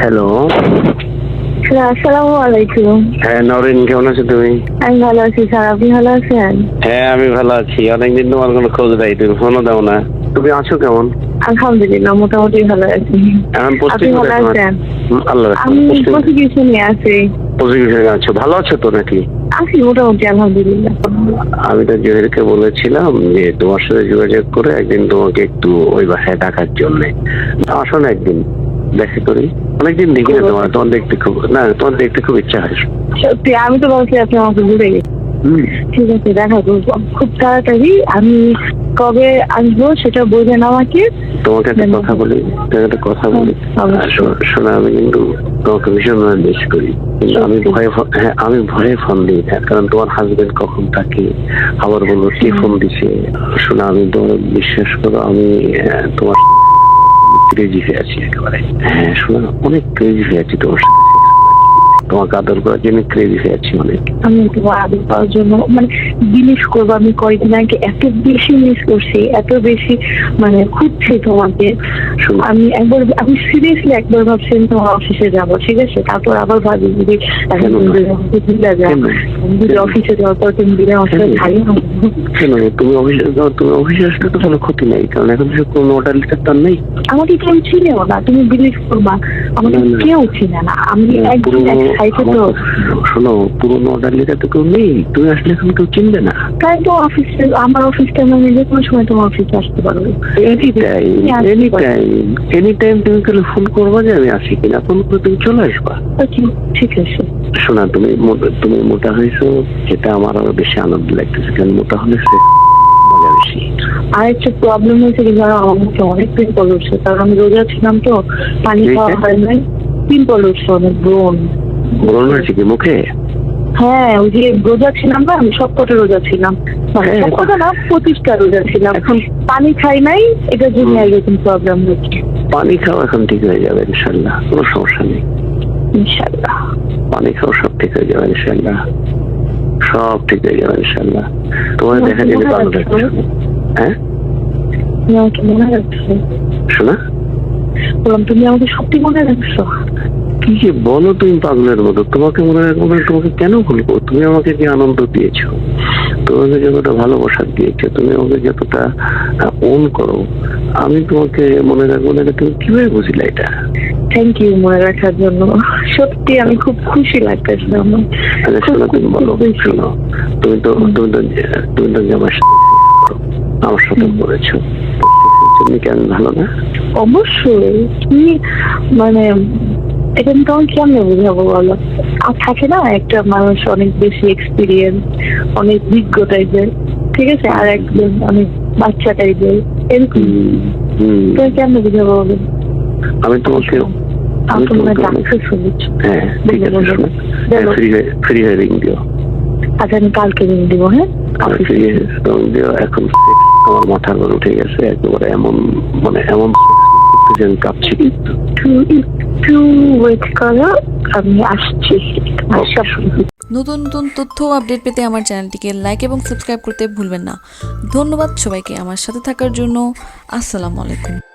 Hello sir আসসালামু আলাইকুম হ্যাঁ নরিন কেমন আছো তুমি? আমি ভালো আছি স্যার আপনি ভালো আছেন? হ্যাঁ আমি ভালো আছি। অনেকদিন তোমার কোনো খোঁজ নাই তুমি ফোনও দাও না। তুমি আছো কেমন? আলহামদুলিল্লাহ মোটামুটি ভালো আছি। এখন আপনি ভালো আছেন? আল্লাহ আমি প্রসিকিউশনে আছি। পজিশনে আছো। ভালো আছো তো নাকি? আছি মোটামুটি আলহামদুলিল্লাহ। আমি তো জহিরকে বলেছিলাম যে তোমার সাথে যোগাযোগ করে একদিন তোমাকে একটু ওই বাসায় ডাকার জন্য। আসো না একদিন। দেখে করি অনেকদিন দেখি না তোমার তোমার দেখতে খুব না তোমার দেখতে খুব ইচ্ছা হয়। সত্যি আমি তো ভাবছি আপনি আমাকে ভুলে ঠিক আছে দেখা খুব তাড়াতাড়ি আমি কবে আসব সেটা বোঝেন আমাকে। তোমাকে একটা কথা বলি তোমাকে একটা কথা বলি। অবশ্যই। আর শো- আমি কিন্তু তোমাকে ভীষণ মিস করি। কিন্তু আমি ভয়ে হ্যাঁ আমি ভয়ে ফোন দিই না কারণ তোমার হাজবেন্ড কখন থাকে আবার বলব কে ফোন দিছে? শোনো আমি তোমার বিশ্বাস করো আমি তোমার ক্রেজি হয়ে আছি একেবারে। হ্যাঁ শোনো অনেক ক্রেজি হয়ে আছি তোমার সাথে। তোমাকে আদর করার জন্য ক্রেজি হয়ে আছি অনেক। আমি তোমার আদর পাওয়ার জন্য মানে বিলিভ করব আমি কয়েকদিন আগে এত বেশি মিস করছি এত বেশি মানে খুঁজছি তোমাকে। আমি একবার আমি সিরিয়াসলি একবার ভাবছি তোমার অফিসে যাব ঠিক আছে? তারপর আবার ভাবি যদি এখন অফিসে যাওয়ার পর তুমি দিলে কেন? তুমি অফিসে যাও তুমি অফিসে আসলে তো কোনো ক্ষতি নাই কারণ এখন তো কোনো অর্ডার লিটার তার নেই। আমাকে কেউ চিনেও না তুমি বিলিভ করবা। আমাকে। কেউ চিনে না। আমি একদম পুরোনো তো। শোনো পুরোনো অর্ডার লিটার তো কেউ নেই। তুমি আসলে এখন কেউ চিনবে না। তাই তো অফিসে আমার অফিসটা মানে যে কোনো সময় তোমার অফিসে আসতে পারবে। Any time any time any time তুমি খালি ফোন করবা যে আমি আসি কিনা। ফোন করে তুমি চলে আসবা। ঠিক আছে। শোনা তুমি মোটা- তুমি মোটা হয়েছো যেটা আমার আরও বেশি আনন্দ লাগতেছে। কারণ মোটা হলে মজা বেশি। আর একটা প্রবলেম হয়েছে কি জানো? আমার মুখে অনেক পিম্পল উঠছে কারণ আমি রোজা ছিলাম তো। পানি? খাওয়া হয় নাই। পিম্পল উঠছে অনেক ব্রণ ব্রণ হয়েছে কি মুখে? হ্যাঁ ওই যে রোজা ছিলাম না আমি সব কটা রোজা ছিলাম। মানে হ্যাঁ। সব কটা না পঁচিশটা রোজা ছিলাম। এখন পানি খাই নাই এটার জন্য এরকম প্রবলেম হচ্ছে। পানি খাওয়া এখন ঠিক হয়ে যাবে ইনশাল্লাহ কোনো সমস্যা নেই। ইনশাল্লাহ পানি খাওয়া সব ঠিক হয়ে যাবে ইনশাল্লাহ সব ঠিক হয়ে যাবে ইনশাল্লাহ তোমার দেখা গেলে ভালো লাগছে হ্যাঁ? মনে শোনা? বললাম তুমি আমাকে সত্যি মনে রাখছো? কি যে বলো তুমি পাগলের মতো? তোমাকে মনে রাখব না তোমাকে কেন ভুলবো তুমি আমাকে যে আনন্দ দিয়েছ তোমাকে যতটা ভালোবাসা দিয়েছ তুমি আমাকে যতটা ওন করো আমি তোমাকে মনে রাখব না এটা তুমি কীভাবে বুঝলে এটা? থ্যাংক ইউ মনে রাখার জন্য। সত্যি আমি খুব খুশি লাগতেছে আমার। শোনো তুমি বলো শোনো তুমি তো তুমি তো তুমি তো সাথে আমার সাথে। করেছ তুমি কেন ভালো না? অবশ্যই। তুমি মানে আমি তোমাকে কেমনে বুঝাবো বলো আর থাকে না একটা মানুষ অনেক বেশি এক্সপিরিয়েন্স অনেক বিজ্ঞ টাইপের ঠিক আছে? আর একজন অনেক বাচ্চা টাইপের এরকম। হুম। কেমনে বুঝাবো বলো? আমি তোমাকে আমি তো মনে হয় তোমাকে ডাকতে শুনেছি হ্যাঁ ফ্রি হয়ে ফ্রি হয়ে রিং দিও। আচ্ছা আমি কালকে রিং দিব হ্যাঁ? ফ্রি হয়ে রিং দিও। এখন আমার মাথার উপর উঠে গেছে একেবারে এমন মানে এমন যে আমি কাঁপছি কিন্তু একটু একটু ওয়েট করো আমি আসছি। আচ্ছা। নতুন নতুন তথ্য ও আপডেট পেতে আমার চ্যানেলটিকে লাইক এবং সাবস্ক্রাইব করতে ভুলবেন না। ধন্যবাদ সবাইকে আমার সাথে থাকার জন্য। আসসালামু আলাইকুম।